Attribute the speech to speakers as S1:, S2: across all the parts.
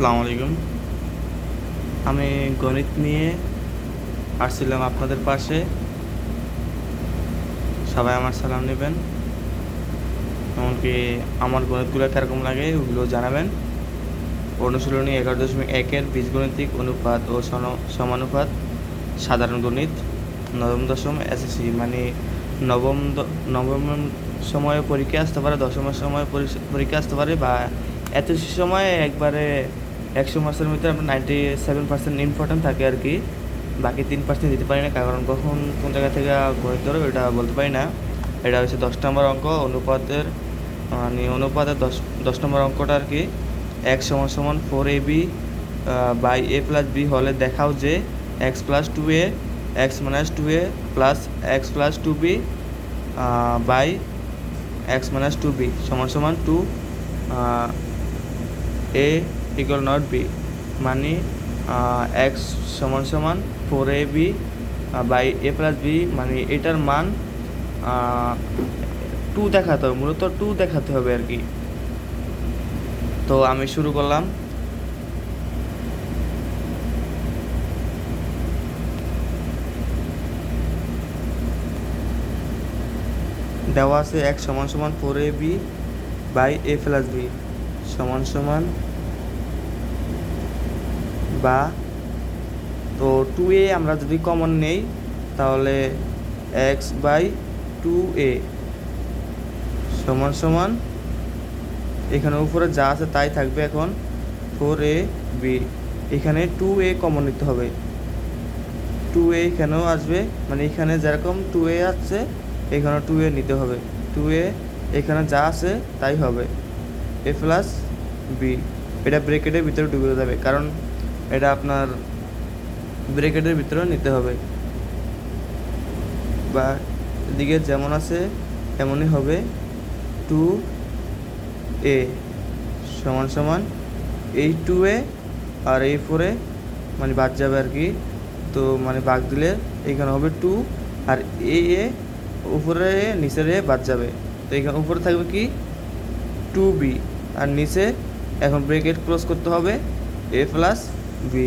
S1: আসসালামু আলাইকুম। আমি গণিত নিয়ে আসছিলাম আপনাদের পাশে। সবাই আমার সালাম নেবেন। এমনকি আমার গণিতগুলো কীরকম লাগে ওগুলো জানাবেন। অনুশীলনী এগারো দশমিক একের বীজগণিতিক অনুপাত ও সমানুপাত। সাধারণ গণিত, নবম দশম এসএসসি মানে নবম নবম সময়ে পরীক্ষা আসতে পারে দশমের সময় পরীক্ষা- আসতে পারে বা এসএসসি সময় একবারে একশো মাসের মধ্যে আপনার নাইনটি সেভেন পার্সেন্ট ইম্পর্টেন্ট থাকে আর কি। বাকি তিন পার্সেন্ট দিতে পারি না, কারণ কখন কোন জায়গা থেকে গণিত ধরো, এটা বলতে পারি না। এটা হচ্ছে দশ নম্বর অঙ্ক, অনুপাতের মানে অনুপাতের দশ দশ নম্বর অঙ্কটা আর কি। এক্স সমান সমান four A B by A plus B হলে দেখাও যে X plus two A X minus two A plus X plus two B by X minus two B সমান সমান two A equal not B মানে x সমান সমান four A B by A plus B মানে এটার মান two দেখাতে হবে, মূলত টু দেখাতে হবে আর কি। তো আমি শুরু করলাম। দেওয়া আছে এক সমান সমান four A B by A plus B সমান সমান বা তো টু এ আমরা যদি কমন নেই, তাহলে এক্স বাই টু এ সমান সমান এখানে উপরে যা আছে তাই থাকবে এখন ফোর এ বি এখানে টু এ কমন নিতে হবে। টু এ এখানেও আসবে মানে এখানে যেরকম টু এ আসছে এখানে টু এ নিতে হবে। টু এ এখানে যা আছে তাই হবে। এ প্লাস বি এটা ব্রেকেটের ভিতরে ঢুকে যাবে, কারণ এটা আপনার ব্রেকেটের ভিতরে নিতে হবে। বা এদিকে যেমন আছে, তেমনই হবে টু এ সমান সমান এই টু এ আর এই ফোরে মানে বাদ যাবে আর কি। তো মানে বাদ দিলে এখানে হবে টু আর এ এ উপরে নিচের এ বাদ যাবে। তো এখানে উপরে থাকবে কি? টু বি আর নিচে এখন ব্রেকেট ক্লোজ করতে হবে এ প্লাস বি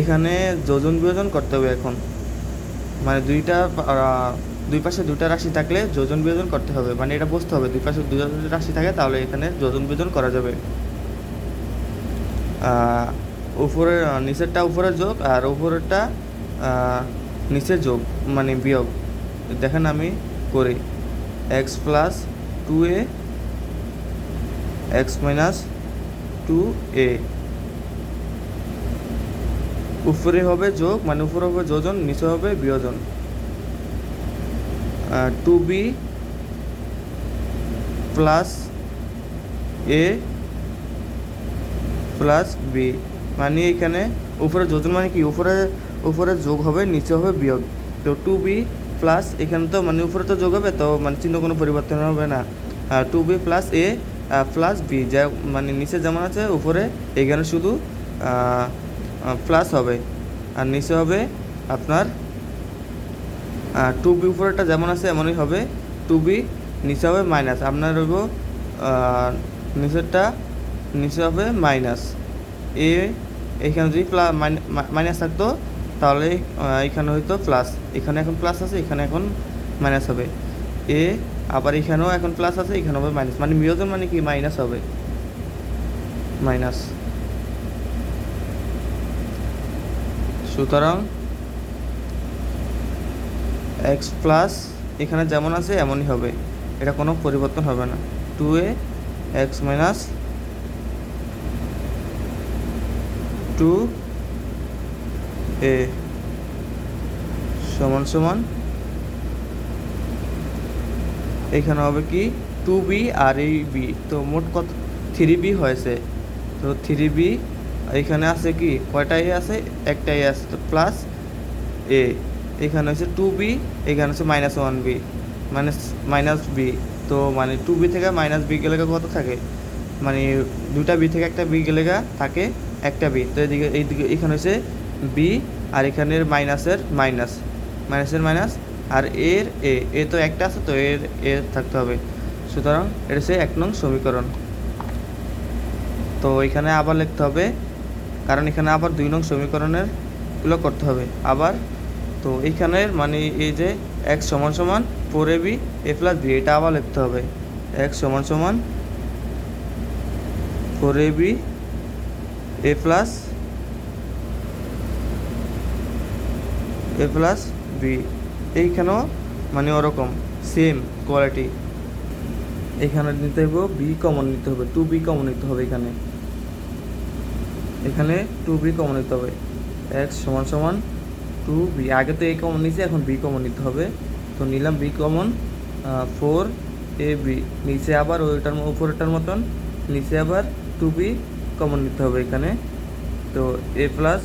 S1: এখানে যোজন বিয়োজন করতে হবে এখন। মানে দুইটা দুই পাশে দুইটা রাশি থাকলে যোজন বিয়োজন করতে হবে। মানে এটা বুঝতে হবে, দুই পাশে দুই রাশি থাকে তাহলে এখানে যোজন বিয়োজন করা যাবে। উপরের নিচেরটা উপরের যোগ আর উপরেরটা নিচের যোগ মানে বিয়োগ। দেখেন আমি করি। X plus two A, X minus two A. উপরে হবে যোগ মানে উপরে হবে যোজন, নিচে হবে বিয়োজন। Two B plus A plus B মানে এখানে উপরে যোজন মানে কি? উপরে উপরে যোগ হবে, নিচে হবে বিয়োগ। তো টু বি প্লাস এখানে তো মানে উপরে তো যোগ হবে, তো মানে চিহ্ন কোনো পরিবর্তন হবে না। Two B plus A plus B যা মানে নিচে যেমন আছে, উপরে এখানে শুধু প্লাস হবে। আর নিচে হবে আপনার টু বি উপরেটা যেমন আছে এমনই হবে। টু বি নিচে হবে মাইনাস আপনার আহ, নিচেরটা নিচে হবে মাইনাস এ এখানে যদি প্লাস মাইনাস থাকতো তাহলে এখানে হয়তো প্লাস এখানে এখন প্লাস আছে এখানে এখন মাইনাস হবে। এ আবার এখানেও এখন প্লাস আছে এখানে হবে মাইনাস মানে বিয়োজন মানে কি? মাইনাস হবে। মাইনাস সুতরাং এক্স প্লাস এখানে যেমন আছে এমনই হবে। এটা কোনো পরিবর্তন হবে না। Two A X minus two A সমান সমান এখানে হবে কি টু বি আর এই বি তো মোট কত? থ্রি বি হয়েছে। তো থ্রি বি এখানে আছে কি? কয়টা এ আছে? একটা এ আছে তো প্লাস এ এখানে হচ্ছে টু বি এখানে হচ্ছে minus one B minus minus B তো মানে টু বি থেকে মাইনাস বি গেলে কত থাকে? মানে দুটা বি থেকে একটা বি গেলে থাকে একটা বি তো এদিকে, এইদিকে, এখানে হচ্ছে বি আর এখানের মাইনাসের মাইনাস মাইনাসের মাইনাস আর এর এ এ তো একটা আছে তো এর এ থাকতে হবে। সুতরাং এটা হচ্ছে এক নং সমীকরণ। তো এখানে আবার লিখতে হবে কারণ এখানে আবার দুই নং সমীকরণেরগুলো করতে হবে। আবার, তো এইখানের মানে এই যে এক সমান সমান four A B A plus B এটা আবার লিখতে হবে। এক সমান সমান four A B A plus A plus B এইখানেও মানে ওরকম সেম কোয়ালিটি এখানে নিতে হবে বি কমন নিতে হবে টু বি কমন নিতে হবে এখানে। এখানে টু বি কমন নিতে হবে। এক্স সমান সমান টু বি আগে তো এ কমন নিয়েছি, এখন বি কমন নিতে হবে। তো নিলাম B common four A B নিচে আবার ওইটার উপরেরটার মতন, নিচে আবার টু বি কমন নিতে হবে এখানে। তো এ প্লাস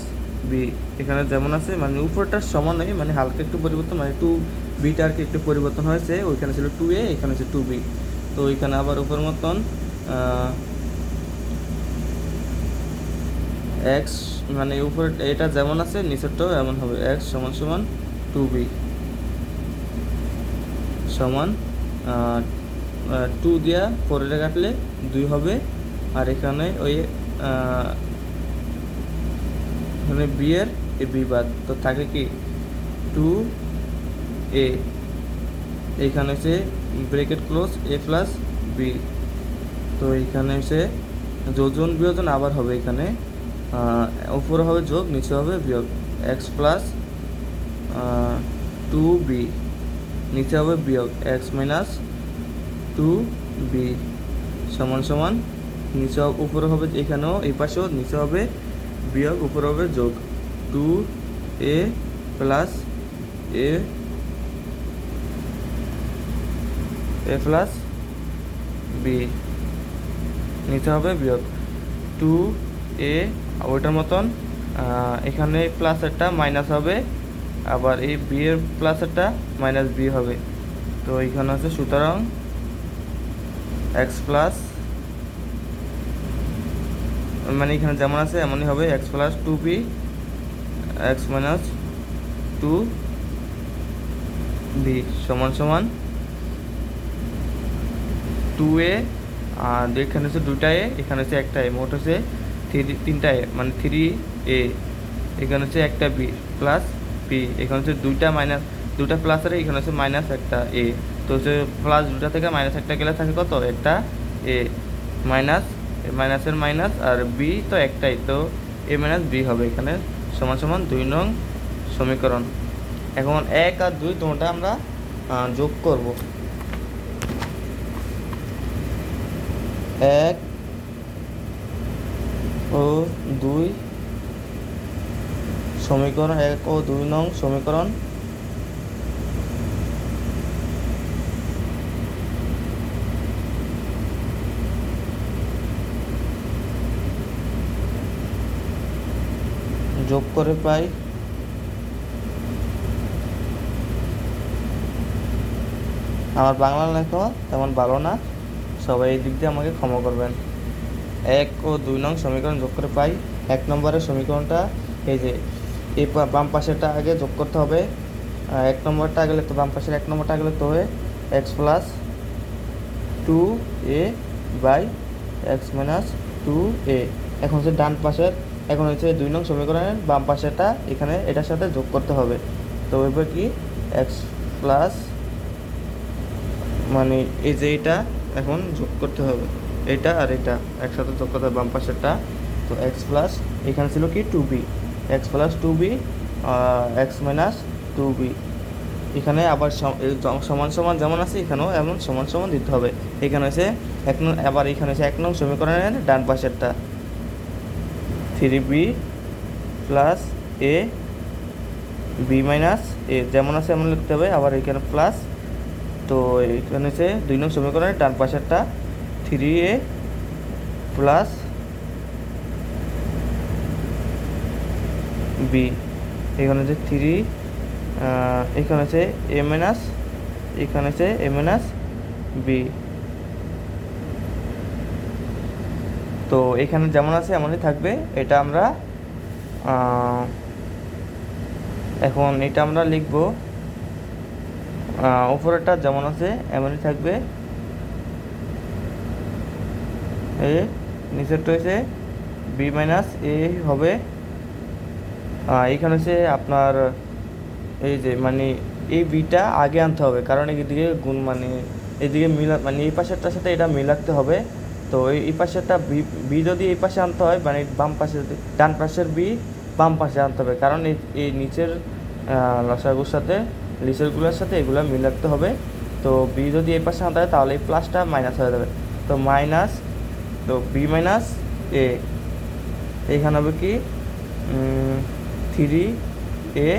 S1: বি এখানে যেমন আছে মানে উপরটার সমান নয় মানে হালকা একটু পরিবর্তন মানে টু বিটা আর কি একটু পরিবর্তন হয়েছে, ওইখানে ছিল টু এ এখানে হচ্ছে টু বি তো ওইখানে আবার উপর মতন এক্স মানে উপরে এটা যেমন আছে নিচেরটাও এমন হবে। এক্স সমান সমান টু বি সমান টু দিয়া ফোরে কাটলে দুই হবে। আর এখানে ওই আহ, এখানে বি এর এ বি বাদ। তো থাকে কি? টু এ এইখানে হচ্ছে bracket close A plus B তো এইখানে হচ্ছে যোজন বিয়োজন আবার হবে এখানে। উপরে হবে যোগ, নিচে হবে বিয়োগ। এক্স প্লাস টু বি নিচে হবে বিয়োগ। এক্স মাইনাস টু বি সমান সমান। নিচে উপরে হবে এখানেও, এই পাশেও, নিচে হবে বিয়োগ, উপরে হবে যোগ। Two A plus A A plus B নিতে হবে বিয়োগ। টু এ ওইটার মতন। এখানে প্লাসেরটা মাইনাস হবে, আবার এই বি এর প্লাসেরটা মাইনাস বি হবে। তো এইখানে হচ্ছে সুতরাং এক্স প্লাস মানে এখানে যেমন আছে এমনই হবে X plus two B X minus two B সমান সমান টু এ আর এখানে হচ্ছে দুটা এ এখানে হচ্ছে একটা এ মোট হচ্ছে থ্রি তিনটা এ মানে থ্রি এ এখানে হচ্ছে একটা বি প্লাস বি এখানে হচ্ছে দুইটা মাইনাস দুটা প্লাস আর এখানে হচ্ছে মাইনাস একটা এ তো হচ্ছে প্লাস দুটা থেকে মাইনাস একটা গেলে থাকে কত? একটা এ মাইনাস মাইনাসের মাইনাস আর বি তো একটাই। তো এ মাইনাস বি হবে এখানে। সমান সমান দুই নং সমীকরণ। এখন এক আর দুই দুটোটা আমরা যোগ করব। এক ও দুই সমীকরণ এক ও দুই নং সমীকরণ। যোগ করে পাই। আমার বাংলা লেখা, তেমন ভালো না। সবাই এই দিক দিয়ে আমাকে ক্ষমা করবেন। এক ও দুই নং সমীকরণ যোগ করে পাই। এক নম্বরের সমীকরণটা এই যে এই বাম পাশেরটা আগে যোগ করতে হবে। এক নম্বরটা আগে লিখতে বাম পাশের এক নম্বরটা আগে লিখতে হবে। X plus two A by X minus two A এখন হচ্ছে ডান পাশের, এখন হচ্ছে দুই নং সমীকরণের বাম পাশেরটা এখানে এটার সাথে যোগ করতে হবে। তো এবার কি? এক্স প্লাস মানে এই যে এটা এখন যোগ করতে হবে। এটা আর এটা একসাথে যোগ করতে হবে বাম পাশেরটা। তো এক্স প্লাস এখানে ছিল কি? Two B X plus two B X minus two B এখানে আবার সমান সমান যেমন আছে, এখানেও এমন সমান সমান দিতে হবে। এখানে হচ্ছে এক আবার এখানে হচ্ছে এক নং সমীকরণের ডান পাশেরটা। Three B plus A B minus A যেমন আছে এমন লিখতে হবে। আবার এখানে প্লাস তো এখানে হচ্ছে দুই নং সমীকরণের ডান পাশেরটা। থ্রি এ প্লাস বি এখানে হচ্ছে থ্রি এখানে হচ্ছে এ মাইনাস এখানে হচ্ছে এ মাইনাস বি তো এখানে যেমন আছে এমনই থাকবে এটা আমরা এখন এটা আমরা লিখব আহ, উপরেরটা যেমন আছে এমনই থাকবে। এ নিচেরটা হচ্ছে বি মাইনাস এ হবে। আহ, এইখানে হচ্ছে আপনার এই যে মানে এই বিটা আগে আনতে হবে কারণ এইদিকে গুণ মানে এদিকে মিলা মানে এই পাশেরটার সাথে এটা মিলাতে হবে। তো এই পাশেরটা বি যদি এই পাশে আনতে হয় মানে বাম পাশে ডান পাশের বি বাম পাশে আনতে হবে কারণ এই নিচের লসাগুর সাথে নিচেরগুলোর সাথে এগুলো মিলাতে হবে। তো বি যদি এই পাশে আনতে হয় তাহলে এই প্লাসটা মাইনাস হয়ে যাবে। তো মাইনাস তো বি মাইনাস এ এইখানে হবে কি থ্রি এ